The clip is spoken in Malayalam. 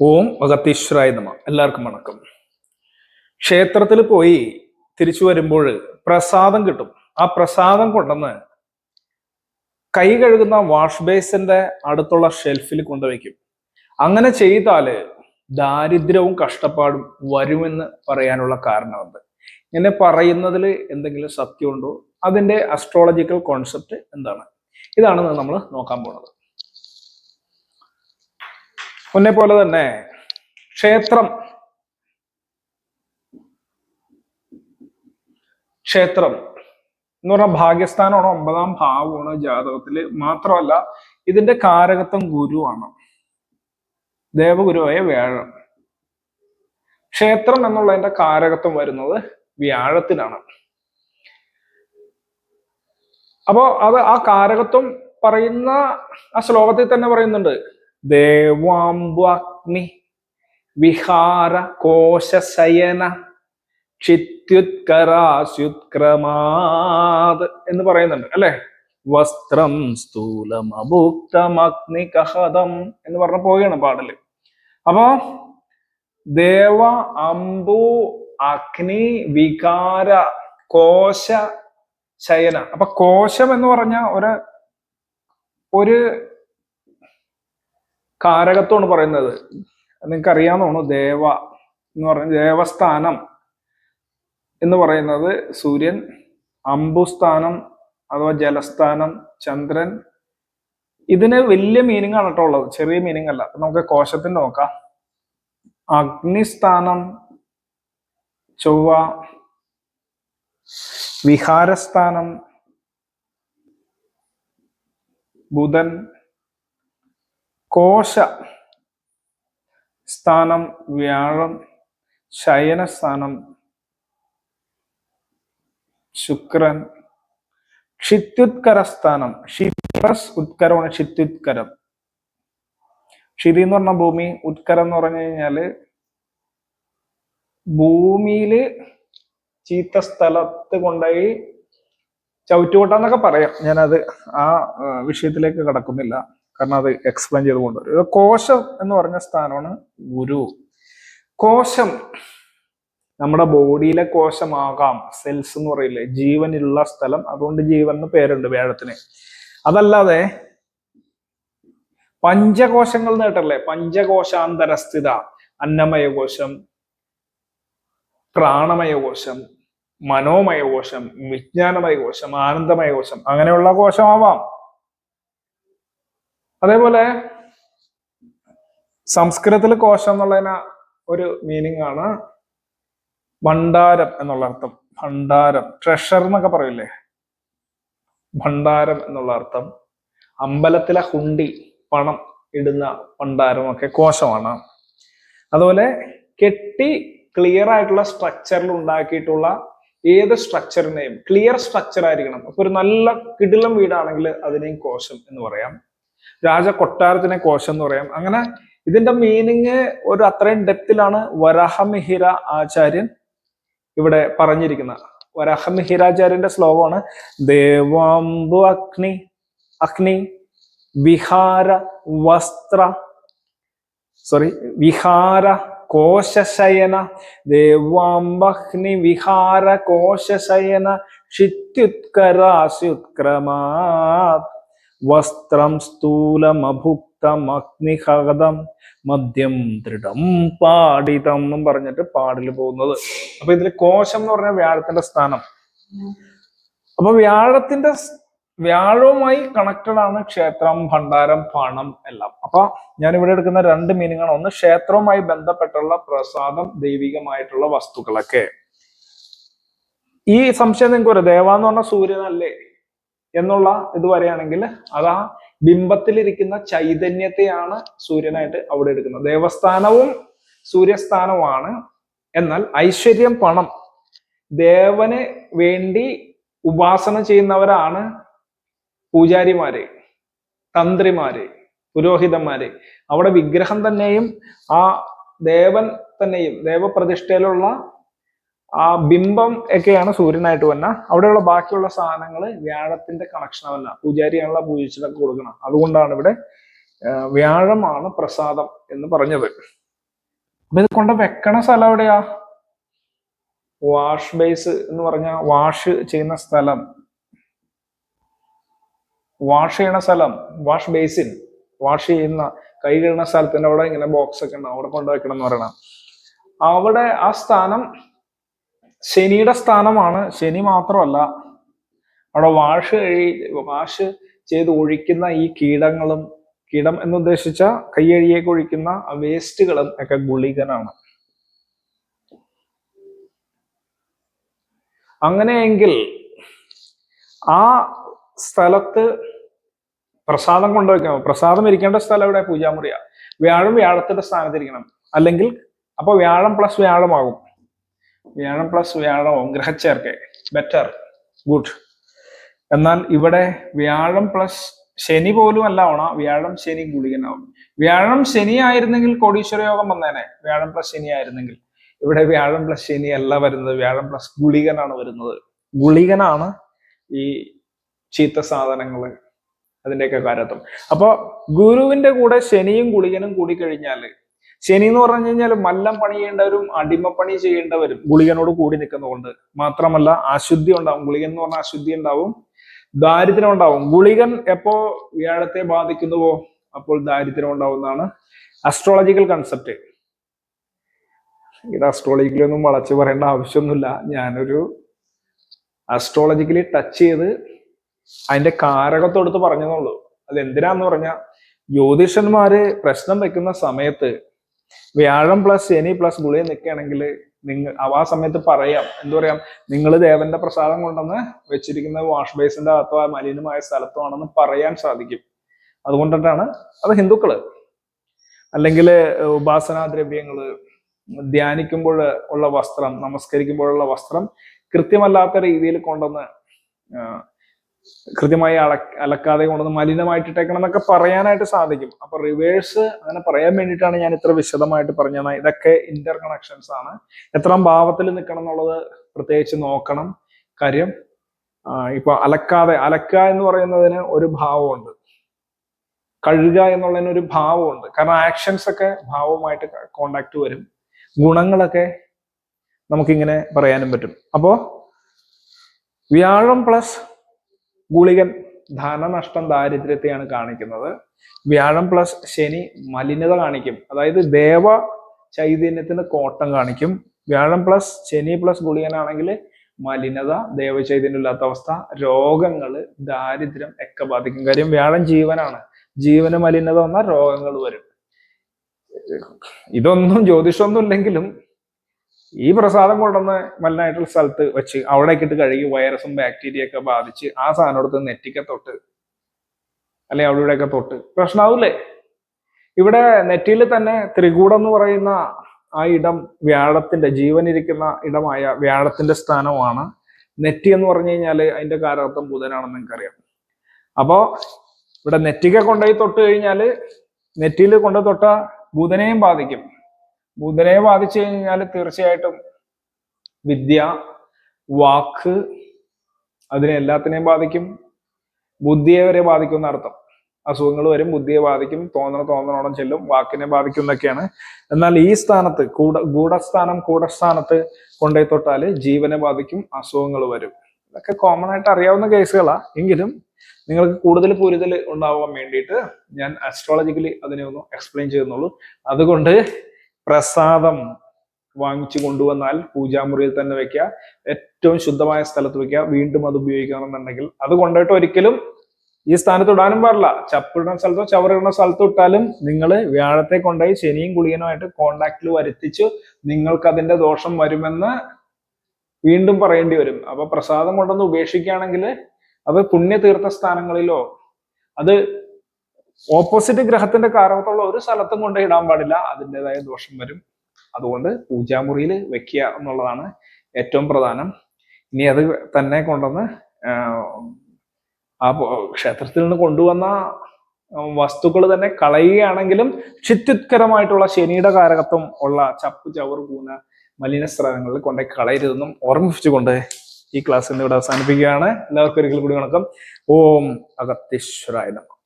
ഓം അഗത്തീശ്വരായ നമ. എല്ലാവർക്കും വണക്കം. ക്ഷേത്രത്തിൽ പോയി തിരിച്ചു വരുമ്പോൾ പ്രസാദം കിട്ടും. ആ പ്രസാദം കൊണ്ടുവന്ന് കൈ കഴുകുന്ന വാഷ് ബേസിന്റെ അടുത്തുള്ള ഷെൽഫിൽ കൊണ്ടുവയ്ക്കും. അങ്ങനെ ചെയ്താൽ ദാരിദ്ര്യവും കഷ്ടപ്പാടും വരുമെന്ന് പറയാനുള്ള കാരണമുണ്ട്. ഇങ്ങനെ പറയുന്നതിൽ എന്തെങ്കിലും സത്യമുണ്ടോ? അതിന്റെ അസ്ട്രോളജിക്കൽ കോൺസെപ്റ്റ് എന്താണ്? ഇതാണ് നമ്മൾ നോക്കാൻ പോണത്. മുന്നേ പോലെ തന്നെ ക്ഷേത്രം. ക്ഷേത്രം എന്ന് പറഞ്ഞാൽ ഭാഗ്യസ്ഥാനമാണ് ഒമ്പതാം ഭാവമാണ് ജാതകത്തിൽ മാത്രമല്ല ഇതിന്റെ കാരകത്വം ഗുരുവാണ്. ദേവഗുരുവായ വ്യാഴം. ക്ഷേത്രം എന്നുള്ളതിന്റെ കാരകത്വം വരുന്നത് വ്യാഴത്തിനാണ് അപ്പോ അത് ആ കാരകത്വം പറയുന്ന ആ ശ്ലോകത്തിൽ തന്നെ പറയുന്നുണ്ട് ദേവാംബുഅഗ്നി വിഹാര കോശശയന ക്ഷിത്യുത്കരാസ്യുത്ക്രമാത് എന്ന് പറയുന്നുണ്ട് അല്ലെ? വസ്ത്രം സ്ഥൂലം അഭുക്തമഗ്നി കഹതം എന്ന് പറഞ്ഞ പോവുകയാണ് പാടൽ. അപ്പോ ദേവ അമ്പു അഗ്നി വികാര കോശ ശയന അപ്പൊ കോശം എന്ന് പറഞ്ഞ ഒരു ഒരു കാരകത്വമാണ് പറയുന്നത്. നിങ്ങൾക്ക് അറിയാമെന്ന് ദേവ എന്ന് പറഞ്ഞ ദേവസ്ഥാനം എന്ന് പറയുന്നത് സൂര്യൻ അമ്പുസ്ഥാനം അഥവാ ജലസ്ഥാനം ചന്ദ്രൻ. ഇതിന് വലിയ മീനിങ് ആണ് കേട്ടോ ഉള്ളത്. ചെറിയ മീനിങ് അല്ല. നമുക്ക് കോശത്തിൽ നോക്കാം. അഗ്നിസ്ഥാനം ചൊവ്വ. വിഹാരസ്ഥാനം ബുധൻ. കോശ സ്ഥാനം വ്യാഴം ശയനസ്ഥാനം ശുക്രൻ ക്ഷിത്യുത്കര സ്ഥാനം. ക്ഷിപ്രസ് ഉത്കരമാണ് ക്ഷിത്യുത്കരം. ക്ഷിതി എന്ന് പറഞ്ഞ ഭൂമി ഉത്കരം എന്ന് പറഞ്ഞു കഴിഞ്ഞാൽ ഭൂമിയിൽ ചീത്ത സ്ഥലത്ത് കൊണ്ടുപോയി ചവിറ്റുകൊട്ടാന്നൊക്കെ പറയാം. ഞാനത് ആ, വിഷയത്തിലേക്ക് കടക്കുന്നില്ല. കാരണം അത് എക്സ്പ്ലെയിൻ ചെയ്ത് കൊണ്ടുവരും. കോശം എന്ന് പറഞ്ഞ സ്ഥാനമാണ് ഗുരു. കോശം നമ്മുടെ ബോഡിയിലെ കോശമാകാം. സെൽസ് എന്ന് പറയില്ലേ. ജീവനുള്ള സ്ഥലം. അതുകൊണ്ട് ജീവൻ എന്ന് പേരുണ്ട് വേഴത്തിന് അതല്ലാതെ പഞ്ചകോശങ്ങൾ നേട്ടല്ലേ പഞ്ചകോശാന്തരസ്ഥിത അന്നമയകോശം കോശം മനോമയകോശം വിജ്ഞാനമയകോശം ആനന്ദമയകോശം അങ്ങനെയുള്ള കോശമാവാം. അതേപോലെ സംസ്കൃതത്തിൽ കോശം എന്നുള്ളതിന് ഒരു മീനിങ് ആണ് ഭണ്ഡാരം എന്നുള്ള അർത്ഥം. ഭണ്ഡാരം ട്രഷർ എന്നൊക്കെ പറയില്ലേ? ഭണ്ഡാരം എന്നുള്ള അർത്ഥം. അമ്പലത്തിലെ ഹുണ്ടി പണം ഇടുന്ന ഭണ്ഡാരം ഒക്കെ കോശമാണ്. അതുപോലെ കെട്ടി ക്ലിയർ ആയിട്ടുള്ള സ്ട്രക്ചറിൽ ഉണ്ടാക്കിയിട്ടുള്ള ഏത് സ്ട്രക്ചറിനെയും ക്ലിയർ സ്ട്രക്ചർ ആയിരിക്കണം. അപ്പൊ ഒരു നല്ല കിടിലം വീടാണെങ്കിൽ അതിനെയും കോശം എന്ന് പറയാം. രാജ കൊട്ടാരത്തിനെ കോശം എന്ന് പറയാം. അങ്ങനെ ഇതിന്റെ മീനിങ് ഒരു അത്രയും ഡെപ്തിലാണ് വരഹമിഹിര ആചാര്യൻ ഇവിടെ പറഞ്ഞിരിക്കുന്നത്. വരഹമിഹിരാചാര്യന്റെ ശ്ലോകമാണ് ദേവാംബു അഗ്നി അഗ്നി വിഹാര വസ്ത്ര സോറി വിഹാര കോശശയന ദേവാംബഗ്നി വിഹാര കോശശയന ക്ഷിത്യുത്കരാസ്യുത്ക്രമാ വസ്ത്രം സ്ഥൂലമഭുക്തമഗ്നിഹതം മദ്യം ദൃഢം പാടിതം എന്നും പറഞ്ഞിട്ട് പാടിൽ പോകുന്നത്. അപ്പൊ ഇതിൽ കോശം എന്ന് പറഞ്ഞ വ്യാഴത്തിന്റെ സ്ഥാനം. അപ്പൊ വ്യാഴത്തിന്റെ വ്യാഴവുമായി കണക്റ്റഡ് ആണ് ക്ഷേത്രം ഭണ്ഡാരം പണം എല്ലാം. അപ്പൊ ഞാൻ ഇവിടെ എടുക്കുന്ന രണ്ട് മീനിങ് ആണ്. ഒന്ന് ക്ഷേത്രവുമായി ബന്ധപ്പെട്ടുള്ള പ്രസാദം ദൈവികമായിട്ടുള്ള വസ്തുക്കളൊക്കെ. ഈ സംശയം നിങ്ങൾക്ക് ഒരു ദേവ എന്ന് പറഞ്ഞ സൂര്യനല്ലേ? എന്നുള്ള ഇത് വരെയാണെങ്കിൽ അത് ആ ബിംബത്തിലിരിക്കുന്ന ചൈതന്യത്തെയാണ് സൂര്യനായിട്ട് അവിടെ എടുക്കുന്നത്. ദേവസ്ഥാനവും സൂര്യസ്ഥാനവുമാണ്. എന്നാൽ ഐശ്വര്യം പണം. ദേവന് വേണ്ടി ഉപാസന ചെയ്യുന്നവരാണ് പൂജാരിമാര് തന്ത്രിമാര് പുരോഹിതന്മാര്. അവിടെ വിഗ്രഹം തന്നെയും ആ ദേവൻ തന്നെയും ദേവപ്രതിഷ്ഠയിലുള്ള ആ ബിംബം ഒക്കെയാണ് സൂര്യനായിട്ട് വന്ന അവിടെയുള്ള ബാക്കിയുള്ള സാധനങ്ങൾ വ്യാഴത്തിന്റെ കണക്ഷനല്ല പൂജാരിയാണല്ലോ പൂജിച്ചിട്ടൊക്കെ കൊടുക്കണം. അതുകൊണ്ടാണ് ഇവിടെ വ്യാഴമാണ് പ്രസാദം എന്ന് പറഞ്ഞത്. അപ്പൊ ഇത് കൊണ്ട് വെക്കണ സ്ഥലം എവിടെയാ? വാഷ് ബേസ് എന്ന് പറഞ്ഞ വാഷ് ചെയ്യുന്ന സ്ഥലം. വാഷ് ചെയ്യണ സ്ഥലം വാഷ് ബേസിൻ. വാഷ് ചെയ്യുന്ന കൈ കഴുകുന്ന സ്ഥലത്തിന്റെ അവിടെ ഇങ്ങനെ ബോക്സ് ഒക്കെ ഉണ്ടാവും. അവിടെ കൊണ്ടുവയ്ക്കണം എന്ന് പറയണം. അവിടെ ആ സ്ഥാനം ശനിയുടെ സ്ഥാനമാണ്. ശനി മാത്രമല്ല അവിടെ വാഷ് കഴി വാഷ് ചെയ്ത് ഒഴിക്കുന്ന ഈ കീടങ്ങളും കീടം എന്നുദ്ദേശിച്ച കയ്യഴിയേക്ക് ഒഴിക്കുന്ന വേസ്റ്റുകളും ഒക്കെ ഗുളികനാണ്. അങ്ങനെയെങ്കിൽ ആ സ്ഥലത്ത് പ്രസാദം കൊണ്ടുവയ്ക്കണം. പ്രസാദം ഇരിക്കേണ്ട സ്ഥലം എവിടെ? പൂജാമുറിയാണ് വ്യാഴം വ്യാഴത്തിന്റെ സ്ഥാനത്തിരിക്കണം. അല്ലെങ്കിൽ അപ്പൊ വ്യാഴം പ്ലസ് വ്യാഴമാകും. വ്യാഴം പ്ലസ് വ്യാഴവും ഗ്രഹച്ചേർക്കെ. ബെറ്റർ ഗുഡ് എന്നാൽ ഇവിടെ വ്യാഴം പ്ലസ് ശനി പോലും അല്ല ഓണ. വ്യാഴം ശനി ഗുളികനാവും. വ്യാഴം ശനി ആയിരുന്നെങ്കിൽ കോടീശ്വര യോഗം വന്നേനെ. വ്യാഴം പ്ലസ് ശനി ആയിരുന്നെങ്കിൽ. ഇവിടെ വ്യാഴം പ്ലസ് ശനി അല്ല വരുന്നത്. വ്യാഴം പ്ലസ് ഗുളികനാണ് വരുന്നത്. ഗുളികനാണ് ഈ ചീത്ത സാധനങ്ങൾ അതിന്റെയൊക്കെ കാരത്വം അപ്പോൾ ഗുരുവിന്റെ കൂടെ ശനിയും ഗുളികനും കൂടി കഴിഞ്ഞാൽ ശനി എന്ന് പറഞ്ഞു കഴിഞ്ഞാൽ മല്ലം പണി ചെയ്യേണ്ടവരും അടിമപ്പണി ചെയ്യേണ്ടവരും ഗുളികനോട് കൂടി നിൽക്കുന്നതുകൊണ്ട് മാത്രമല്ല അശുദ്ധി ഉണ്ടാവും. ഗുളികൻ എന്ന് പറഞ്ഞാൽ അശുദ്ധി ഉണ്ടാവും ദാരിദ്ര്യം ഉണ്ടാവും. ഗുളികൻ എപ്പോ വ്യാഴത്തെ ബാധിക്കുന്നുവോ അപ്പോൾ ദാരിദ്ര്യം ഉണ്ടാവുന്നതാണ് അസ്ട്രോളജിക്കൽ കൺസെപ്റ്റ് ഇത് അസ്ട്രോളജിക്കലൊന്നും വളച്ചു പറയേണ്ട ആവശ്യമൊന്നുമില്ല. ഞാനൊരു അസ്ട്രോളജിക്കലി ടച്ച് ചെയ്ത് അതിന്റെ കാരകത്തെടുത്ത് പറഞ്ഞെന്നുള്ളൂ. അത് എന്തിനാന്ന് പറഞ്ഞാൽ ജ്യോതിഷന്മാര് പ്രശ്നം വെക്കുന്ന സമയത്ത് വ്യാഴം പ്ലസ് ശനി പ്ലസ് ഗുളിക നിൽക്കുകയാണെങ്കിൽ നിങ്ങൾ ആ സമയത്ത് പറയാം. എന്താ പറയാം? നിങ്ങൾ ദേവന്റെ പ്രസാദം കൊണ്ടുവന്ന് വെച്ചിരിക്കുന്ന വാഷ് ബേസിന്റെ അകത്തോ മലിനമായ സ്ഥലത്തോ ആണെന്ന് പറയാൻ സാധിക്കും. അതുകൊണ്ടിട്ടാണ് അത് ഹിന്ദുക്കൾ. അല്ലെങ്കിൽ ഉപാസനാ ദ്രവ്യങ്ങൾ ധ്യാനിക്കുമ്പോൾ ഉള്ള വസ്ത്രം നമസ്കരിക്കുമ്പോഴുള്ള വസ്ത്രം കൃത്യമല്ലാത്ത രീതിയിൽ കൊണ്ടുവന്ന് കൃത്യമായി അലക്കാതെ കൊണ്ടുവന്ന് മലിനമായിട്ടിട്ടേക്കണം എന്നൊക്കെ പറയാനായിട്ട് സാധിക്കും. അപ്പൊ റിവേഴ്സ് അങ്ങനെ പറയാൻ വേണ്ടിയിട്ടാണ് ഞാൻ ഇത്ര വിശദമായിട്ട് പറഞ്ഞത്. ഇതൊക്കെ ഇന്റർ കണക്ഷൻസ് ആണ്. എത്രാം ഭാവത്തിൽ നിൽക്കണം എന്നുള്ളത് പ്രത്യേകിച്ച് നോക്കണം. കാര്യം ഇപ്പൊ അലക്കാതെ അലക്ക എന്ന് പറയുന്നതിന് ഒരു ഭാവമുണ്ട്. കഴുക എന്നുള്ളതിന് ഒരു ഭാവമുണ്ട്. കാരണം ആക്ഷൻസ് ഒക്കെ ഭാവവുമായിട്ട് കോണ്ടാക്ട് വരും. ഗുണങ്ങളൊക്കെ നമുക്കിങ്ങനെ പറയാനും പറ്റും. അപ്പോ വ്യാഴം പ്ലസ് ഗുളികൻ ധനനഷ്ടം ദാരിദ്ര്യത്തെയാണ് കാണിക്കുന്നത്. വ്യാഴം പ്ലസ് ശനി മലിനത കാണിക്കും. അതായത് ദേവ ചൈതന്യത്തിന് കോട്ടം കാണിക്കും. വ്യാഴം പ്ലസ് ശനി പ്ലസ് ഗുളികനാണെങ്കിൽ മലിനത ദേവചൈതന്യം ഇല്ലാത്ത അവസ്ഥ രോഗങ്ങൾ ദാരിദ്ര്യം ഒക്കെ ബാധിക്കും. കാര്യം വ്യാഴം ജീവനാണ്. ജീവന് മലിനത വന്നാൽ രോഗങ്ങൾ വരും. ഇതൊന്നും ജ്യോതിഷമൊന്നും ഇല്ലെങ്കിലും ഈ പ്രസാദം കൊണ്ടുവന്ന് മലിനായിട്ടുള്ള സ്ഥലത്ത് വെച്ച് അവിടേക്ക് ഇട്ട് കഴുകി വൈറസും ബാക്ടീരിയ ഒക്കെ ബാധിച്ച് ആ സാധനം എടുത്ത് നെറ്റിക്ക തൊട്ട് അല്ലെ അവിടെ ഇവിടെയൊക്കെ തൊട്ട്. പ്രശ്നമാവൂലേ ഇവിടെ നെറ്റിയിൽ തന്നെ ത്രികൂടം എന്ന് പറയുന്ന ആ ഇടം വ്യാഴത്തിന്റെ ജീവനിരിക്കുന്ന ഇടമായ വ്യാഴത്തിന്റെ സ്ഥാനമാണ്. നെറ്റി എന്ന് പറഞ്ഞു കഴിഞ്ഞാൽ അതിന്റെ കാലാർത്ഥം ബുധനാണെന്ന് നിങ്ങൾക്കറിയാം. അപ്പോ ഇവിടെ നെറ്റിക കൊണ്ടുപോയി തൊട്ട് കഴിഞ്ഞാൽ നെറ്റിയിൽ കൊണ്ട് തൊട്ട ബുധനെയും ബാധിക്കും. ബുധനെ ബാധിച്ചു കഴിഞ്ഞാൽ തീർച്ചയായിട്ടും വിദ്യ വാക്ക് അതിനെ എല്ലാത്തിനെയും ബാധിക്കും. ബുദ്ധിയെ വരെ ബാധിക്കും എന്നർത്ഥം. അസുഖങ്ങൾ വരും ബുദ്ധിയെ ബാധിക്കും തോന്നണ തോന്നണോണം ചെല്ലും വാക്കിനെ ബാധിക്കും എന്നൊക്കെയാണ്. എന്നാൽ ഈ സ്ഥാനത്ത് കൂട ഗൂഢസ്ഥാനം കൂടസ്ഥാനത്ത് കൊണ്ടേ തൊട്ടാൽ ജീവനെ ബാധിക്കും അസുഖങ്ങൾ വരും. ഇതൊക്കെ കോമൺ ആയിട്ട് അറിയാവുന്ന കേസുകളാ. എങ്കിലും നിങ്ങൾക്ക് കൂടുതൽ പൂരിതൽ ഉണ്ടാവാൻ വേണ്ടിയിട്ട് ഞാൻ അസ്ട്രോളജിക്കലി അതിനെ ഒന്ന് എക്സ്പ്ലെയിൻ ചെയ്യുന്നുള്ളൂ. അതുകൊണ്ട് പ്രസാദം വാങ്ങിച്ചു കൊണ്ടുവന്നാൽ പൂജാമുറിയിൽ തന്നെ വെക്കുക. ഏറ്റവും ശുദ്ധമായ സ്ഥലത്ത് വെക്കുക. വീണ്ടും അത് ഉപയോഗിക്കണമെന്നുണ്ടെങ്കിൽ. അത് കൊണ്ടുപോയിട്ട് ഒരിക്കലും ഈ സ്ഥാനത്ത് ഇടാനും പാടില്ല. ചപ്പിടുന്ന സ്ഥലത്തോ ചവറിടുന്ന സ്ഥലത്തോ ഇട്ടാലും നിങ്ങൾ വ്യാഴത്തെ കൊണ്ടുപോയി ശനിയും കുളിയനുമായിട്ട് കോണ്ടാക്റ്റിൽ വരുത്തിച്ച് നിങ്ങൾക്ക് അതിന്റെ ദോഷം വരുമെന്ന് വീണ്ടും പറയേണ്ടി വരും. അപ്പൊ പ്രസാദം കൊണ്ടൊന്ന് ഉപേക്ഷിക്കുകയാണെങ്കിൽ അത് പുണ്യതീർത്ഥ സ്ഥാനങ്ങളിലോ അത് ഓപ്പോസിറ്റ് ഗ്രഹത്തിന്റെ കാരണത്തുള്ള ഒരു സ്ഥലത്തും കൊണ്ട് ഇടാൻ പാടില്ല. അതിന്റെതായ ദോഷം വരും. അതുകൊണ്ട് പൂജാമുറിയിൽ വെക്കുക എന്നുള്ളതാണ് ഏറ്റവും പ്രധാനം. ഇനി അത് തന്നെ കൊണ്ടുവന്ന് ആ ക്ഷേത്രത്തിൽ നിന്ന് കൊണ്ടുവന്ന വസ്തുക്കൾ തന്നെ കളയുകയാണെങ്കിലും ചുറ്റുത്കരമായിട്ടുള്ള ശനിയുടെ കാരകത്വം ഉള്ള ചപ്പ് ചവർ കൂന മലിനസ്രാവങ്ങളിൽ കൊണ്ടേ കളയരുതെന്നും ഓർമ്മിപ്പിച്ചുകൊണ്ട് ഈ ക്ലാസ് ഇന്ന് ഇവിടെ അവസാനിപ്പിക്കുകയാണ്. എല്ലാവർക്കും ഒരിക്കൽ കൂടി വണക്കം. ഓം അഗത്തീശ്വരായ നമഃ.